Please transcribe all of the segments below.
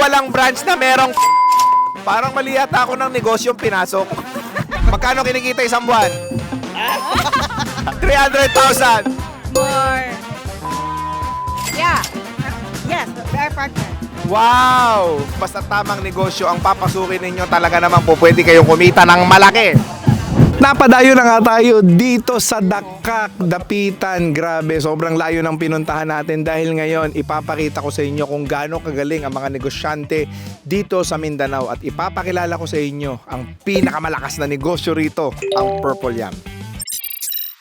walang branch na merong Parang mali yata ako ng negosyong pinasok. Magkano kinikita isang buwan? 300,000. More. Yeah. Yes, our partner. Wow! Basta tamang negosyo ang papasukin ninyo, talaga naman po pwede kayong kumita ng malaki. Napadayo na nga tayo dito sa Dakak, Dapitan. Grabe, sobrang layo ng pinuntahan natin dahil ngayon ipapakita ko sa inyo kung gaano kagaling ang mga negosyante dito sa Mindanao at ipapakilala ko sa inyo ang pinakamalakas na negosyo rito, ang Purple Yam.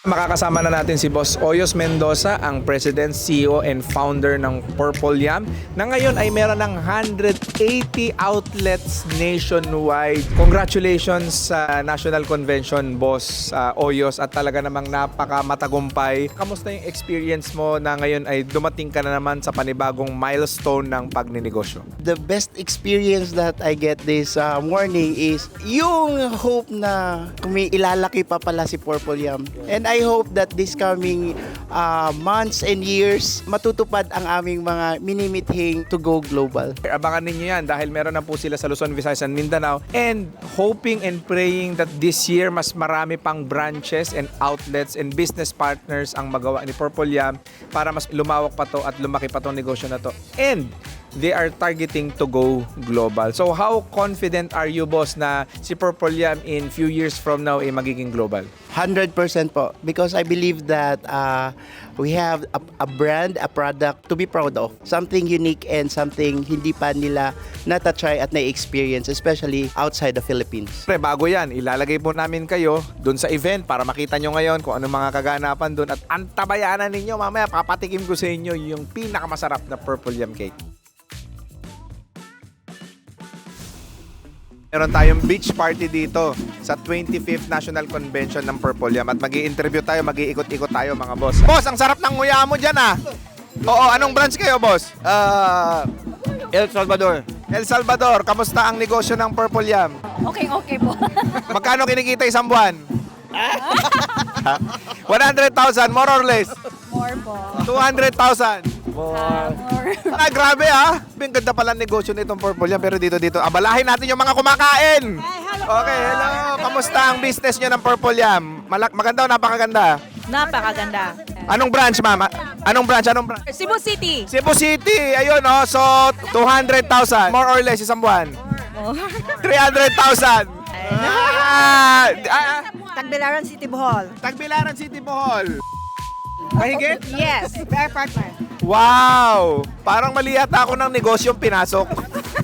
Makakasama na natin si Boss Oyos Mendoza, ang President, CEO, and Founder ng Purple Yam, na ngayon ay meron ng 180 outlets nationwide. Congratulations sa National Convention, Boss uh, Oyos, at talaga namang napaka matagumpay. Kamusta yung experience mo na ngayon ay dumating ka na naman sa panibagong milestone ng pagninegosyo? the best experience that I get this uh, morning is yung hope na kung may ilalaki pa pala si Purple Yam. And I hope that this coming uh, months and years, matutupad ang aming mga minimithing to go global. Abangan ninyo yan dahil meron na po sila sa Luzon, Visayas, and Mindanao. And hoping and praying that this year mas marami pang branches and outlets and business partners ang magawa ni Purple Yam para mas lumawak pa to at lumaki pa tong negosyo na to. And they are targeting to go global. So how confident are you, boss, na si Purple Yam in few years from now ay magiging global? 100% po. Because I believe that uh, we have a, a brand, a product to be proud of. Something unique and something hindi pa nila natatry at na-experience, especially outside the Philippines. Pre, bago yan, ilalagay po namin kayo dun sa event para makita nyo ngayon kung anong mga kaganapan dun at antabayanan ninyo. Mamaya papatikim ko sa inyo yung pinakamasarap na purple yam cake. Meron tayong beach party dito sa 25th National Convention ng Purple Yam at mag interview tayo, mag ikot-ikot tayo mga boss. Boss, ang sarap ng nguya mo dyan ah. Oo, anong branch kayo boss? Ah, El Salvador. El Salvador, kamusta ang negosyo ng Purple Yam? Okay, okay po. Magkano kinikita isang buwan? 100,000 more or less. More po. 200,000. Ah, more. Ah, grabe ah. Ang ganda pala ang negosyo nitong Purple Yam. Pero dito, dito, abalahin natin yung mga kumakain. Okay, hello. Kamusta ang business nyo ng Purple Yam? Malak maganda o napakaganda? Napakaganda. Anong branch, ma'am? Anong branch? Anong branch? Cebu City. Cebu City. Ayun, oh. So, 200,000. More or less isang buwan. More. 300,000. Ah, ah, Tagbilaran City Bohol. Tagbilaran City, Bohol. Mahigit? Yes, our partner. Wow! Parang mali yata ako ng negosyong pinasok.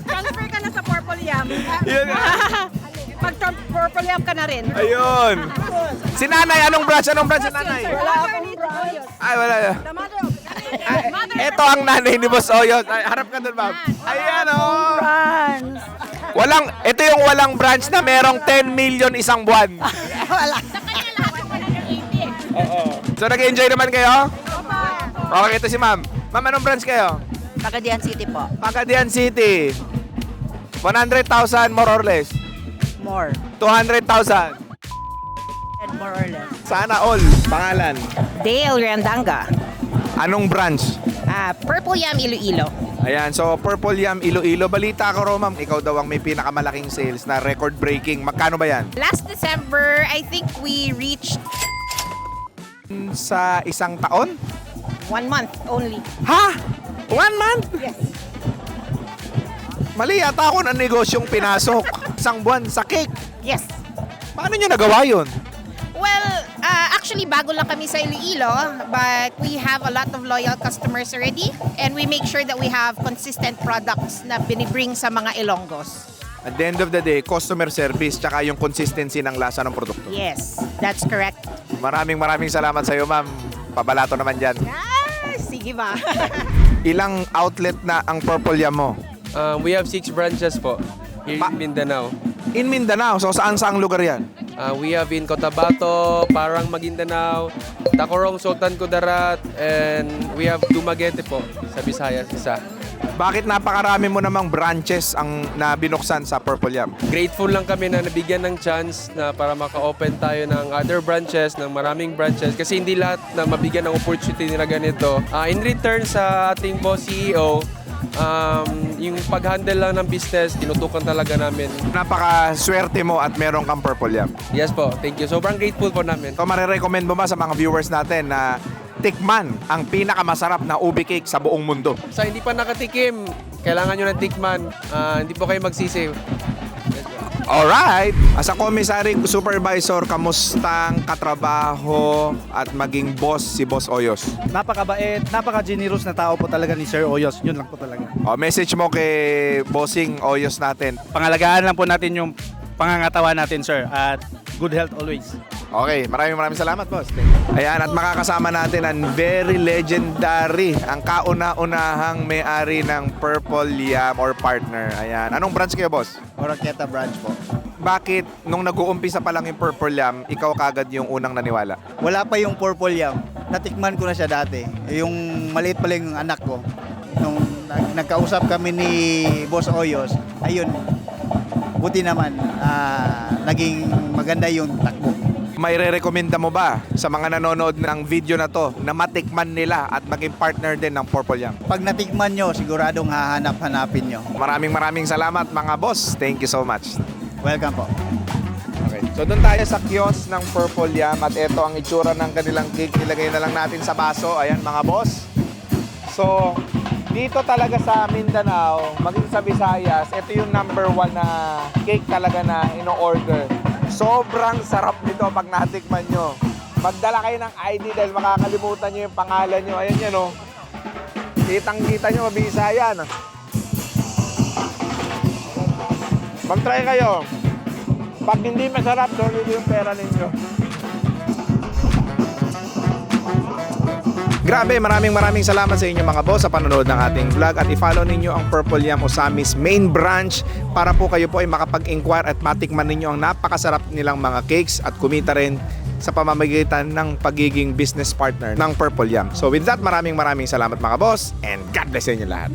Transfer ka na sa Purple Yam. Yun. Pag Purple Yam ka na rin. Ayun. Si nanay, anong branch? Anong branch si nanay? Wala akong branch. Ay, wala. The mother of Ito ang nanay ni Boss Oyot. Ay, harap ka doon, ma'am. Ayan, oh. branch. Walang, ito yung walang branch na merong 10 million isang buwan. Wala. So, nag-enjoy naman kayo? Okay, ito si ma'am. Ma'am, anong branch kayo? Pagadian City po. Pagadian City. 100,000 more or less. More. 200,000. And more or less. Sana all. Pangalan. Dale Randanga. Anong branch? Ah, Purple Yam Iloilo. Ayan, so Purple Yam Iloilo. Balita ko, Romam, ikaw daw ang may pinakamalaking sales na record-breaking. Magkano ba yan? Last December, I think we reached Sa isang taon? One month only. Ha? One month? Yes. Mali yata ako ng negosyong pinasok. Isang buwan sa cake. Yes. Paano nyo nagawa yun? Well, ah, actually, bago lang kami sa Iloilo, but we have a lot of loyal customers already, and we make sure that we have consistent products na binibring sa mga Ilonggos. At the end of the day, customer service tsaka yung consistency ng lasa ng produkto. Yes, that's correct. Maraming maraming salamat sa iyo, ma'am. Pabalato naman dyan. Ah, sige ba? Ilang outlet na ang Purple Yam mo? Um, we have six branches po here Pa- in Mindanao. In Mindanao. So saan saang lugar yan? Uh, we have in Cotabato, Parang Maguindanao, Tacorong, Sultan Kudarat, and we have Dumaguete po sa Visayas isa. Bakit napakarami mo namang branches ang na binuksan sa Purple Yam? Grateful lang kami na nabigyan ng chance na para maka-open tayo ng other branches, ng maraming branches. Kasi hindi lahat na mabigyan ng opportunity na ganito. Ah, in return sa ating boss CEO, Um, yung pag-handle lang ng business, tinutukan talaga namin. Napaka-swerte mo at meron kang Purple Yam. Yes po, thank you. Sobrang grateful po namin. So, marirecommend mo ba sa mga viewers natin na tikman ang pinakamasarap na ubi cake sa buong mundo? Sa hindi pa nakatikim, kailangan nyo ng tikman. Ah, hindi po kayo magsisi. Alright! As a commissary supervisor, kamustang katrabaho at maging boss si Boss Oyos? Napakabait, napaka-generous na tao po talaga ni Sir Oyos. Yun lang po talaga. O, message mo kay Bossing Oyos natin. Pangalagaan lang po natin yung pangangatawan natin, sir. At good health always. Okay, maraming maraming salamat, boss. Thank you. Ayan, at makakasama natin ang very legendary, ang kauna-unahang may-ari ng Purple Yam or partner. Ayan. Anong branch kayo, boss? Oroqueta branch po. Bakit nung nag-uumpisa pa lang yung Purple Yam, ikaw kagad yung unang naniwala? Wala pa yung purple yam. Natikman ko na siya dati. Yung maliit pa lang yung anak ko. Nung nag- nagkausap kami ni Boss Oyos, ayun, buti naman, ah, naging maganda yung takbo. May re-recommenda mo ba sa mga nanonood ng video na to na matikman nila at maging partner din ng Purple Yam? Pag natikman nyo, siguradong hahanap-hanapin nyo. Maraming maraming salamat mga boss. Thank you so much. Welcome po. Okay. So doon tayo sa kiosk ng Purple Yam at ito ang itsura ng kanilang cake. Nilagay na lang natin sa baso. Ayan mga boss. So dito talaga sa Mindanao, maging sa Visayas, ito yung number one na cake talaga na ino-order. Sobrang sarap nito pag natikman nyo. Magdala kayo ng ID dahil makakalimutan nyo yung pangalan nyo. Ayan yan oh. Kitang-kita nyo, mabisa yan. Mag-try kayo. Pag hindi masarap, solid yung pera ninyo. Grabe, maraming maraming salamat sa inyo mga boss sa panonood ng ating vlog at i-follow ninyo ang Purple Yam Osami's main branch para po kayo po ay makapag-inquire at matikman ninyo ang napakasarap nilang mga cakes at kumita rin sa pamamagitan ng pagiging business partner ng Purple Yam. So with that, maraming maraming salamat mga boss and God bless sa inyo lahat.